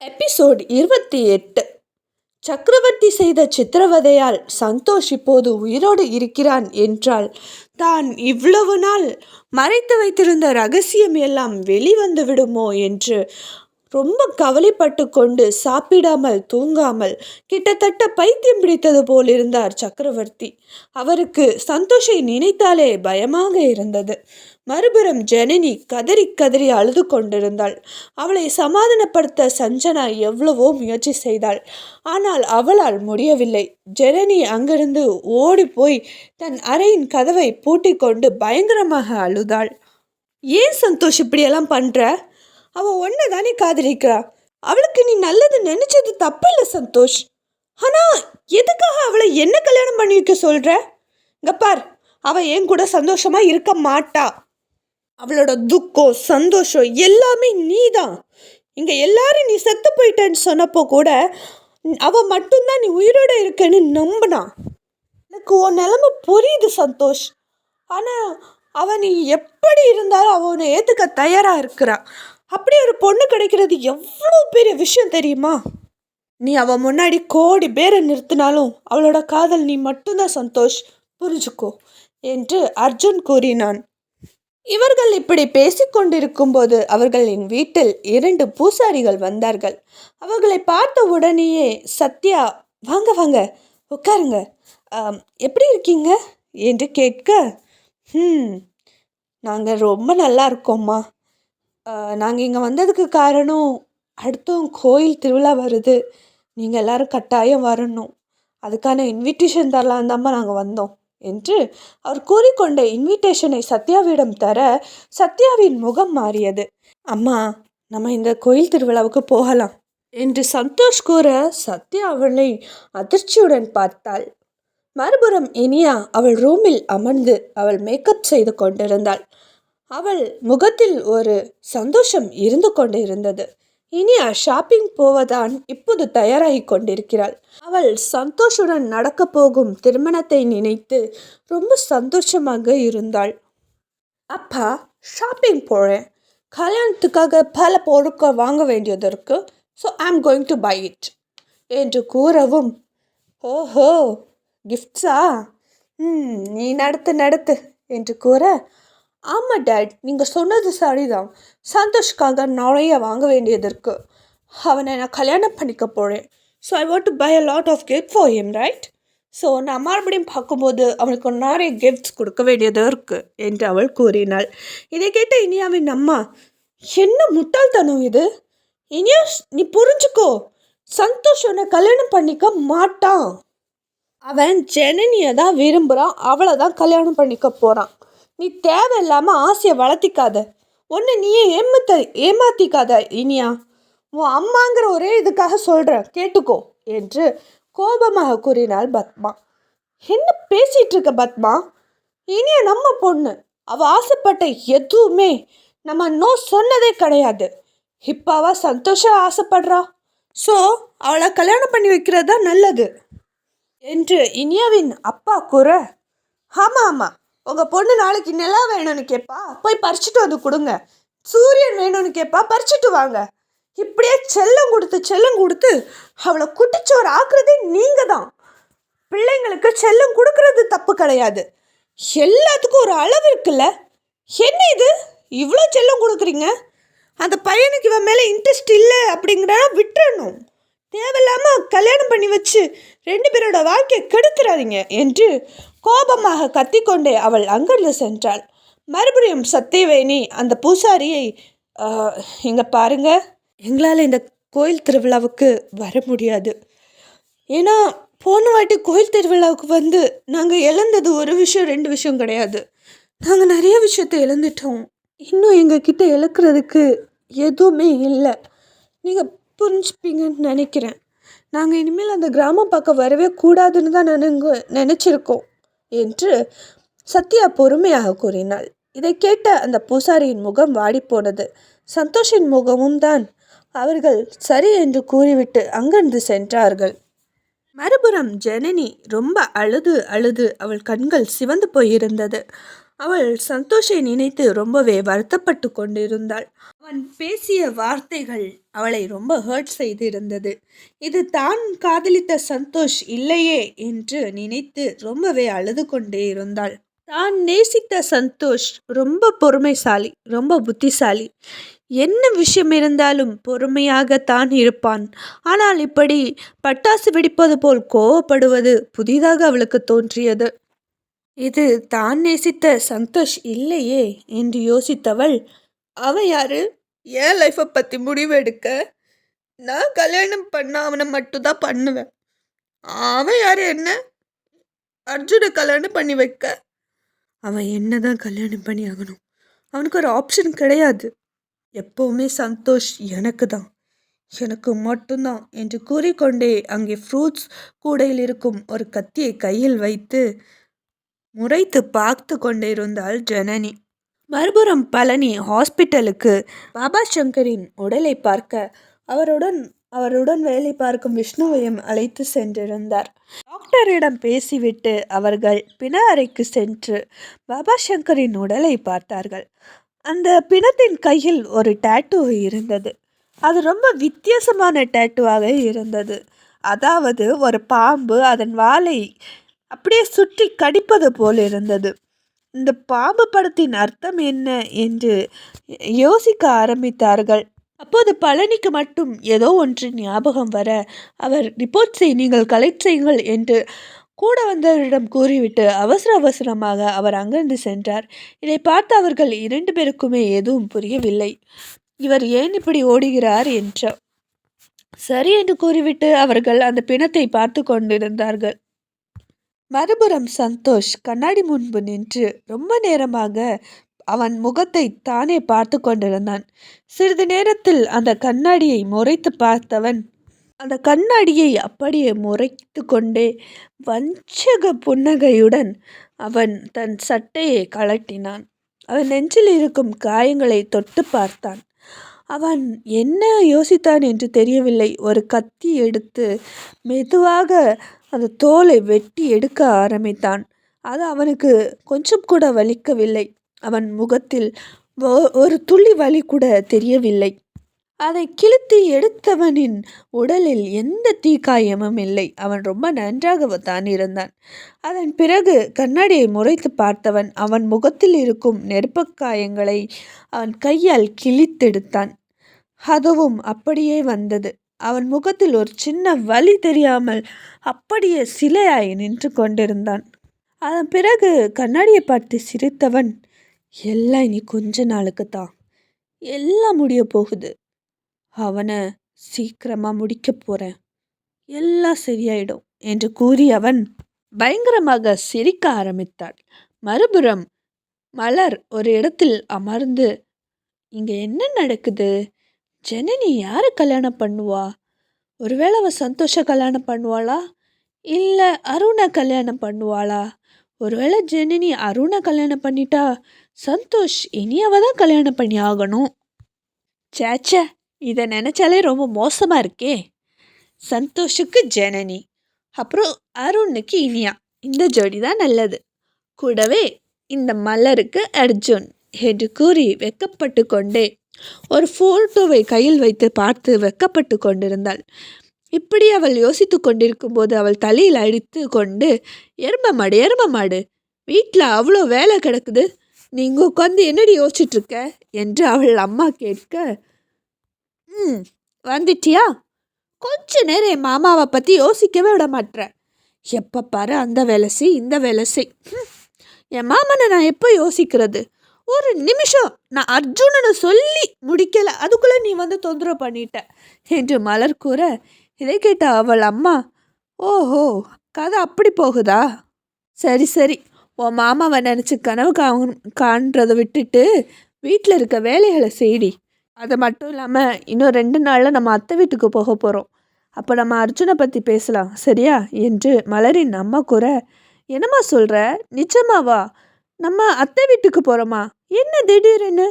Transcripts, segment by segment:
Episode இருபத்தி எட்டு. சக்கரவர்த்தி செய்த சித்திரவதையால் சந்தோஷ் இப்போது உயிரோடு இருக்கிறான் என்றால் தான் இவ்வளவு நாள் மறைத்து வைத்திருந்த ரகசியம் எல்லாம் வெளிவந்து விடுமோ? என்று ரொம்ப கவலைப்பட்டு கொண்டு சாப்பிடாமல் தூங்காமல் கிட்டத்தட்ட பைத்தியம் பிடித்தது போல் இருந்தார் சக்கரவர்த்தி. அவருக்கு சந்தோஷை நினைத்தாலே பயமாக இருந்தது. மறுபுறம் ஜனனி கதறி கதறி அழுது கொண்டிருந்தாள். அவளை சமாதானப்படுத்த சஞ்சனா எவ்வளவோ முயற்சி செய்தாள். ஆனால் அவளால் முடியவில்லை. ஜனனி அங்கிருந்து ஓடிப்போய் தன் அறையின் கதவை பூட்டி கொண்டு பயங்கரமாக அழுதாள். ஏன் சந்தோஷ் இப்படியெல்லாம் பண்ணுற அவள் ஒன்றை தானே காதலிக்கிறா. அவளுக்கு நீ நல்லது நினைச்சது தப்பில்லை சந்தோஷ். ஆனால் எதுக்காக அவளை என்ன கல்யாணம் பண்ணி வைக்க சொல்கிற இங்க பார் அவள் என் கூட சந்தோஷமாக இருக்க மாட்டா. அவளோட துக்கம் சந்தோஷம் எல்லாமே நீதான். இங்கே எல்லாரும் நீ செத்து போயிட்டேன்னு சொன்னப்போ கூட அவள் மட்டும்தான் நீ உயிரோட இருக்கேன்னு நம்பினா? எனக்கு உன் நிலமை புரியுது சந்தோஷ். ஆனால் அவன் நீ எப்படி இருந்தாலும் அவனை ஏற்றுக்க தயாராக இருக்கிறான் அப்படி ஒரு பொண்ணு கிடைக்கிறது எவ்வளோ பெரிய விஷயம் தெரியுமா? நீ அவன் முன்னாடி கோடி பேரை நிறுத்தினாலும் அவளோட காதல் நீ மட்டும்தான் சந்தோஷ். புரிஞ்சுக்கோ என்று அர்ஜுன் கூறினான். இவர்கள் இப்படி பேசிக்கொண்டிருக்கும் போது அவர்களின் வீட்டில் இரண்டு பூசாரிகள் வந்தார்கள். அவர்களை பார்த்த உடனேயே சத்யா வாங்க வாங்க உட்காருங்க. எப்படி இருக்கீங்க? என்று கேட்க ம் நாங்கள் ரொம்ப நல்லா இருக்கோம்மா. நாங்கள் இங்கே வந்ததுக்கு காரணம் அடுத்தும் கோயில் திருவிழா வருது. நீங்கள் எல்லோரும் கட்டாயம் வரணும். அதுக்கான இன்விடேஷன் தரலான் தான்மா நாங்கள் வந்தோம். என்று அவர் கூறிக்கொண்ட இன்விடேஷனை சத்யாவிடம் தர சத்யாவின் முகம் மாறியது. அம்மா நம்ம இந்த கோயில் திருவிழாவுக்கு போகலாம் என்று சந்தோஷ் கூற சத்யா அவளை அதிர்ச்சியுடன் பார்த்தாள். மறுபுறம் இனியா அவள் ரூமில் அமர்ந்து அவள் மேக்கப் செய்து கொண்டிருந்தாள். அவள் முகத்தில் ஒரு சந்தோஷம் இருந்து கொண்டிருந்தது. இனியா ஷாப்பிங் போவதான் இப்போது தயாராகி கொண்டிருக்கிறாள் அவள் சந்தோஷுடன் நடக்கப் போகும் திருமணத்தை நினைத்து ரொம்ப சந்தோஷமாக இருந்தாள். அப்பா ஷாப்பிங் போகிறேன் கல்யாணத்துக்காக பல பொருட்கள் வாங்க வேண்டியது இருக்கு. So I am going to by it என்று கூறவும் ஓஹோ கிஃப்ட்ஸா ம் நீ நடத்து நடத்து என்று கூற ஆமாம் டேட். நீங்கள் சொன்னது சரிதான். சந்தோஷ்காக நிறைய வாங்க வேண்டியது இருக்குது அவனை நான் கல்யாணம் பண்ணிக்க போகிறேன் so I want to buy a lot of gift for him right so நான் மறுபடியும் பார்க்கும்போது அவனுக்கு நிறைய கிஃப்ட்ஸ் கொடுக்க வேண்டியது இருக்குது என்று அவள் கூறினாள். இதை கேட்ட இனியாவின் அம்மா என்ன முட்டாள்தனம் இது? இனியா நீ புரிஞ்சுக்கோ. சந்தோஷ் உன்னை கல்யாணம் பண்ணிக்க மாட்டான். அவன் ஜனனியை தான் விரும்புகிறான் அவளை தான் கல்யாணம் பண்ணிக்க போகிறான் நீ தேவையில்லாமல் ஆசையை வளர்த்திக்காத. ஒன்று நீயே ஏமாத்த ஏமாத்திக்காத இனியா. உன் அம்மாங்கிற ஒரே இதுக்காக சொல்கிறேன் கேட்டுக்கோ என்று கோபமாக கூறினாள் பத்மா. என்ன பேசிகிட்டு இருக்க பத்மா? இனியா நம்ம பொண்ணு. அவள் ஆசைப்பட்ட எதுவுமே நம்ம நோ சொன்னதே கிடையாது. இப்போ அவள் சந்தோஷம் ஆசைப்படுறா. ஸோ அவளை கல்யாணம் பண்ணி வைக்கிறது தான் நல்லது என்று இனியாவின் அப்பா கூற ஆமாம் ஆமாம் உங்கள் பொண்ணு நாளைக்கு நிலா வேணும்னு கேட்பா போய் பறிச்சுட்டு வந்து கொடுங்க. சூரியன் வேணும்னு கேட்பா பறிச்சுட்டு வாங்க. இப்படியே செல்லம் கொடுத்து செல்லம் கொடுத்து அவளை குட்டிச்சோறு ஆக்குறதே நீங்கள் தான். பிள்ளைங்களுக்கு செல்லம் கொடுக்கறது தப்பு கிடையாது. எல்லாத்துக்கும் ஒரு அளவு இருக்குல்ல? என்ன இது? இவ்வளோ செல்லம் கொடுக்குறீங்க? அந்த பையனுக்கு இவன் மேலே இன்ட்ரெஸ்ட் இல்லை அப்படிங்கிறனா விட்டுறணும். தேவையில்லாமல் கல்யாணம் பண்ணி வச்சு ரெண்டு பேரோட வாழ்க்கையை கெடுத்துறாதீங்க என்று கோபமாக கத்திக்கொண்டே அவள் அங்கிருந்து சென்றாள். மறுபடியும் சத்தியவேணி அந்த பூசாரியை இங்கே பாருங்க. எங்களால் இந்த கோயில் திருவிழாவுக்கு வர முடியாது. ஏன்னா போன வாட்டி கோயில் திருவிழாவுக்கு வந்து நாங்கள் இழந்தது ஒரு விஷயம் ரெண்டு விஷயம் கிடையாது. நாங்கள் நிறைய விஷயத்தை இழந்துட்டோம். இன்னும் எங்ககிட்ட இழக்கிறதுக்கு எதுவுமே இல்லை. நீங்கள் புரிஞ்சுப்பீங்கன்னு நினைக்கிறேன். நாங்கள் இனிமேல் அந்த கிராமம் பக்கம் வரவே கூடாதுன்னு தான் நினைங்க நினச்சிருக்கோம் என்று சத்யா பொறுமையாக கூறினாள். இதை கேட்ட அந்த பூசாரியின் முகம் வாடிப்போனது. சந்தோஷின் முகமும் தான் அவர்கள் சரி என்று கூறிவிட்டு அங்கிருந்து சென்றார்கள். மறுபுறம் ஜனனி ரொம்ப அழுது அழுது அவள் கண்கள் சிவந்து போயிருந்தது. அவள் சந்தோஷை நினைத்து ரொம்பவே வருத்தப்பட்டு கொண்டிருந்தாள். அவன் பேசிய வார்த்தைகள் அவளை ரொம்ப ஹர்ட் செய்திருந்தது. இது தான் காதலித்த சந்தோஷ் இல்லையே என்று நினைத்து ரொம்பவே அழுது கொண்டே இருந்தாள். தான் நேசித்த சந்தோஷ் ரொம்ப பொறுமைசாலி ரொம்ப புத்திசாலி. என்ன விஷயம் இருந்தாலும் பொறுமையாக தான் இருப்பான். ஆனால் இப்படி பட்டாசு வெடிப்பது போல் கோவப்படுவது புதிதாக அவளுக்கு தோன்றியது. இது தான் நேசித்த சந்தோஷ் இல்லையே என்று யோசித்தவள் அவன் யாரு? என் லைஃப்பை பற்றி முடிவு எடுக்க நான் கல்யாணம் பண்ண அவனை மட்டும்தான் பண்ணுவேன். அவன் யார் என்ன? அர்ஜுனை கல்யாணம் பண்ணி வைக்க? அவன் என்னதான் கல்யாணம் பண்ணி ஆகணும். அவனுக்கு ஒரு ஆப்ஷன் கிடையாது. எப்போவுமே சந்தோஷ் எனக்கு தான் எனக்கு மட்டும்தான் என்று கூறிக்கொண்டே அங்கே ஃப்ரூட்ஸ் கூடையில் இருக்கும் ஒரு கத்தியை கையில் வைத்து முறைத்து பார்த்து கொண்டிருந்தாள் ஜனனி. மறுபுறம் பழனி ஹாஸ்பிட்டலுக்கு பாபா சங்கரின் உடலை பார்க்க அவருடன் அவருடன் வேலை பார்க்கும் விஷ்ணுவையும் அழைத்து சென்றிருந்தார். டாக்டரிடம் பேசிவிட்டு அவர்கள் பிண அறைக்கு சென்று பாபா சங்கரின் உடலை பார்த்தார்கள். அந்த பிணத்தின் கையில் ஒரு டேட்டூ இருந்தது. அது ரொம்ப வித்தியாசமான டேட்டுவாக இருந்தது. அதாவது ஒரு பாம்பு அதன் வாலை அப்படியே சுற்றி கடிப்பது போல் இருந்தது. இந்த பாம்பு படத்தின் அர்த்தம் என்ன என்று யோசிக்க ஆரம்பித்தார்கள். அப்போது பழனிக்கு மட்டும் ஏதோ ஒன்று ஞாபகம் வர அவர் ரிப்போர்ட் நீங்கள் கலெக்ட் செய்யுங்கள் என்று கூட வந்தவரிடம் கூறிவிட்டு அவசர அவசரமாக அவர் அங்கிருந்து சென்றார். இதை பார்த்த அவர்கள் இரண்டு பேருக்குமே எதுவும் புரியவில்லை. இவர் ஏன் இப்படி ஓடுகிறார் என்ற சரி என்று கூறிவிட்டு அவர்கள் அந்த பிணத்தை பார்த்து கொண்டிருந்தார்கள். மறுபுறம் சந்தோஷ் கண்ணாடி முன்பு நின்று ரொம்ப நேரமாக அவன் முகத்தை தானே பார்த்து கொண்டிருந்தான். சிறிது நேரத்தில் அந்த கண்ணாடியை முறைத்து பார்த்தவன் அந்த கண்ணாடியை அப்படியே முறைத்து கொண்டே வஞ்சக புன்னகையுடன் அவன் தன் சட்டையை கழட்டினான் அவன் நெஞ்சில் இருக்கும் காயங்களை தொட்டு பார்த்தான். அவன் என்ன யோசித்தான் என்று தெரியவில்லை. ஒரு கத்தி எடுத்து மெதுவாக அந்த தோலை வெட்டி எடுக்க ஆரம்பித்தான். அது அவனுக்கு கொஞ்சம் கூட வலிக்கவில்லை. அவன் முகத்தில் ஒரு துளி வலி கூட தெரியவில்லை. அதை கிழித்து எடுத்தவனின் உடலில் எந்த தீக்காயமும் இல்லை. அவன் ரொம்ப நன்றாக தான் இருந்தான். அதன் பிறகு கண்ணாடியை முறைத்து பார்த்தவன் அவன் முகத்தில் இருக்கும் நெருப்பக்காயங்களை அவன் கையால் கிழித்தெடுத்தான். அதுவும் அப்படியே வந்தது. அவன் முகத்தில் ஒரு சின்ன வலி தெரியாமல் அப்படியே சிலையாய் நின்று கொண்டிருந்தான். அதன் பிறகு கண்ணாடியை பார்த்து சிரித்தவன் எல்லாம் இனி கொஞ்ச நாளுக்கு தான் எல்லாம் முடிய போகுது. அவனை சீக்கிரமாக முடிக்க போகிறேன் எல்லாம் சரியாயிடும் என்று கூறி அவன் பயங்கரமாக சிரிக்க ஆரம்பித்தாள். மறுபுறம் மலர் ஒரு இடத்தில் அமர்ந்து இங்கே என்ன நடக்குது? ஜனனி யாரை கல்யாணம் பண்ணுவா? ஒருவேளை அவள் சந்தோஷ கல்யாணம் பண்ணுவாளா? இல்லை அருணை கல்யாணம் பண்ணுவாளா? ஒருவேளை ஜெனினி அருணை கல்யாணம் பண்ணிட்டா சந்தோஷ் இனி அவள் தான் கல்யாணம் பண்ணி ஆகணும்? சேச்சே இதை நினச்சாலே ரொம்ப மோசமாக இருக்கே. சந்தோஷுக்கு ஜனனி. அப்புறம் அருணுக்கு இனியா. இந்த ஜோடி தான் நல்லது. கூடவே இந்த மலருக்கு அர்ஜுன். என்று கூறி வெக்கப்பட்டு கொண்டே ஒரு ஃபோட்டோவை கையில் வைத்து பார்த்து வெக்கப்பட்டு கொண்டிருந்தாள். இப்படி அவள் யோசித்து கொண்டிருக்கும் போது அவள் தலையில் அடித்து கொண்டு எரும மாடு எரும மாடு வீட்டில் அவ்வளோ வேலை கிடக்குது. நீங்கள் உட்காந்து என்னடி யோசிச்சுட்ருக்க என்று அவள் அம்மா கேட்க ம் வந்துட்டியா? கொஞ்ச நேரம் என் மாமாவை பற்றி யோசிக்கவே விட மாட்டேன் எப்போ பாரு அந்த வேலை செய் இந்த வேலை செய். என் மாமனை நான் எப்போ யோசிக்கிறது? ஒரு நிமிஷம் நான் அர்ஜுனனை சொல்லி முடிக்கலை. அதுக்குள்ளே நீ வந்து தொந்தரவு பண்ணிட்ட. என்று மலர் கூற இதை கேட்ட அவள் அம்மா ஓஹோ கதை அப்படி போகுதா? சரி சரி. உன் மாமாவை நினச்சி கனவு காண்றதை விட்டுட்டு வீட்டில் இருக்க வேலைகளை செய்டி. அது மட்டும் இல்லாமல் இன்னும் ரெண்டு நாளில் நம்ம அத்தை வீட்டுக்கு போக போகிறோம் அப்போ நம்ம அர்ஜுனை பற்றி பேசலாம். சரியா? என்று மலரின் அம்மா கூற என்னம்மா சொல்கிற நிஜமாவா நம்ம அத்தை வீட்டுக்கு போகிறோமா என்ன திடீர்னு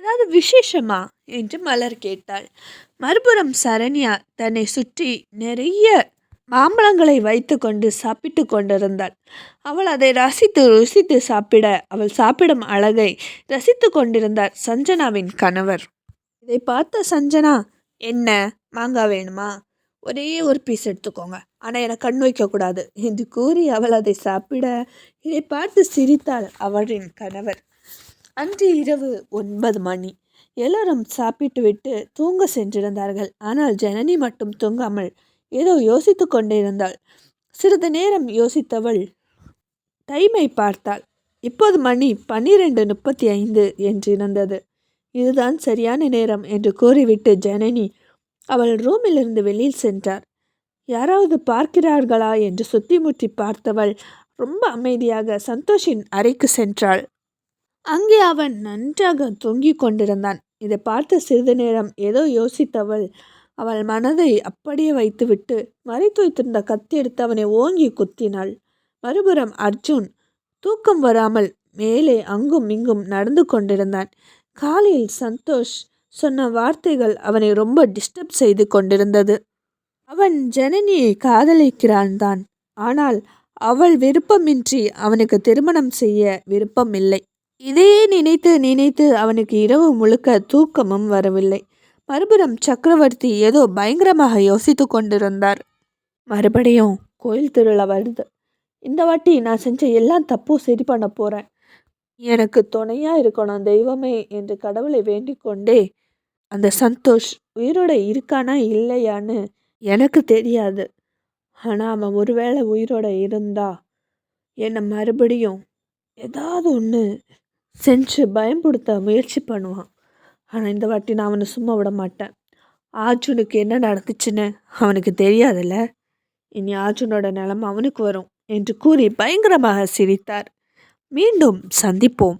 ஏதாவது விசேஷமா? என்று மலர் கேட்டாள். மறுபுறம் சரண்யா தன்னை சுற்றி நிறைய மாம்பழங்களை வைத்துக்கொண்டு சாப்பிட்டு கொண்டிருந்தாள். அவள் அதை ரசித்து ருசித்து சாப்பிட அவள் சாப்பிடும் அழகை ரசித்து கொண்டிருந்தார் சஞ்சனாவின் கணவர். இதை பார்த்த சஞ்சனா என்ன? மாங்காய் வேணுமா? ஒரே ஒரு பீஸ் எடுத்துக்கோங்க. ஆனால் எனக்கு கண் வைக்கக்கூடாது என்று கூறி அவள் அதை சாப்பிட இதை பார்த்து சிரித்தாள் அவளின் கணவர். அன்று இரவு ஒன்பது மணி. எல்லோரும் சாப்பிட்டு விட்டு தூங்க சென்றிருந்தார்கள். ஆனால் ஜனனி மட்டும் தூங்காமல் ஏதோ யோசித்து கொண்டிருந்தாள். சிறிது நேரம் யோசித்தவள் டைமை பார்த்தாள். இப்போது மணி பன்னிரெண்டு முப்பத்தி ஐந்து என்றிருந்தது. இதுதான் சரியான நேரம் என்று கூறிவிட்டு ஜனனி அவள் ரூமிலிருந்து வெளியில் சென்றார். யாராவது பார்க்கிறார்களா? என்று சுத்தி முற்றி பார்த்தவள் ரொம்ப அமைதியாக சந்தோஷின் அறைக்கு சென்றாள். அங்கே அவன் நன்றாக தொங்கிக் கொண்டிருந்தான். இதை பார்த்த சிறிது நேரம் ஏதோ யோசித்தவள் அவள் மனதை அப்படியே வைத்துவிட்டு மறைத்து வைத்திருந்த கத்தி எடுத்து அவனை ஓங்கி குத்தினாள். மறுபுறம் அர்ஜுன் தூக்கம் வராமல் மேலே அங்கும் இங்கும் நடந்து கொண்டிருந்தான். காலையில் சந்தோஷ் சொன்ன வார்த்தைகள் அவனை ரொம்ப டிஸ்டர்ப் செய்து கொண்டிருந்தது. அவன் ஜனனியை காதலிக்கிறான் தான் ஆனால் அவள் விருப்பமின்றி அவனுக்கு திருமணம் செய்ய விருப்பமில்லை. இதையே நினைத்து நினைத்து அவனுக்கு இரவு முழுக்க தூக்கமும் வரவில்லை. மறுபுறம் சக்கரவர்த்தி ஏதோ பயங்கரமாக யோசித்து கொண்டிருந்தார். மறுபடியும் கோயில் திருவிழா வருது. இந்த வாட்டி நான் செஞ்ச எல்லாம் தப்பும் சரி பண்ண போகிறேன் எனக்கு துணையாக இருக்கணும் தெய்வமே என்று கடவுளை வேண்டிக் கொண்டே அந்த சந்தோஷ் உயிரோட இருக்கானா இல்லையான்னு எனக்கு தெரியாது. ஆனால் அவன் ஒருவேளை உயிரோட இருந்தா என்னை மறுபடியும் ஏதாவது ஒன்று செஞ்சு பயன்படுத்த முயற்சி பண்ணுவான். ஆனால் இந்த வாட்டி நான் அவனை சும்மா விட மாட்டேன். ஆர்ஜுனுக்கு என்ன நடந்துச்சுன்னு அவனுக்கு தெரியாதுல்ல? இனி ஆர்ஜுனோட நிலம் அவனுக்கு வரும் என்று கூறி பயங்கரமாக சிரித்தார். மீண்டும் சந்திப்போம்.